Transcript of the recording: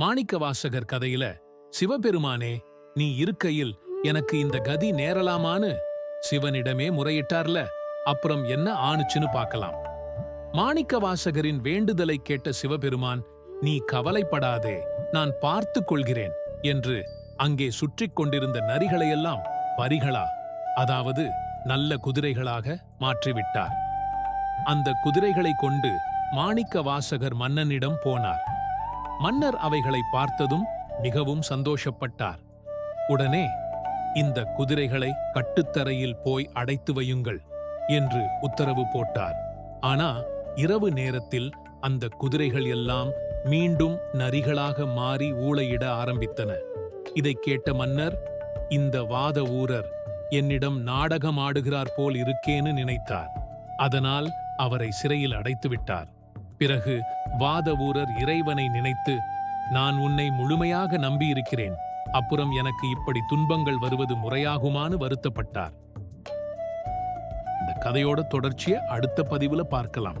மாணிக்கவாசகர் கதையில சிவபெருமானே நீ இருக்கையில் எனக்கு இந்த கதி நேரலாமான்னு சிவனிடமே முறையிட்டார்ல அப்புறம் என்ன ஆணுச்சுன்னு பார்க்கலாம். மாணிக்கவாசகரின் வேண்டுதலை கேட்ட சிவபெருமான் நீ கவலைப்படாதே நான் பார்த்துக் கொள்கிறேன் என்று அங்கே சுற்றிக் கொண்டிருந்த நரிகளையெல்லாம் பரிகளா அதாவது நல்ல குதிரைகளாக மாற்றிவிட்டார். அந்த குதிரைகளை கொண்டு மாணிக்க வாசகர் மன்னனிடம் போனார். மன்னர் அவைகளை பார்த்ததும் மிகவும் சந்தோஷப்பட்டார். உடனே இந்த குதிரைகளை கட்டுத்தரையில் போய் அடைத்து வையுங்கள் என்று உத்தரவு போட்டார். ஆனா இரவு நேரத்தில் அந்த குதிரைகள் எல்லாம் மீண்டும் நரிகளாக மாறி ஊளையிட ஆரம்பித்தன. இதை கேட்ட மன்னர் இந்த வாத ஊரர் என்னிடம் நாடகம் ஆடுகிறார் போல் இருக்கேன்னு நினைத்தார். அதனால் அவரை சிறையில் அடைத்து விட்டார் பிறகு வாதவூரர் இறைவனை நினைத்து நான் உன்னை முழுமையாக நம்பியிருக்கிறேன். அப்புறம் எனக்கு இப்படி துன்பங்கள் வருவது முறையாகுமான்னு வருத்தப்பட்டார். இந்த கதையோட தொடர்ச்சியை அடுத்த பதிவுல பார்க்கலாம்.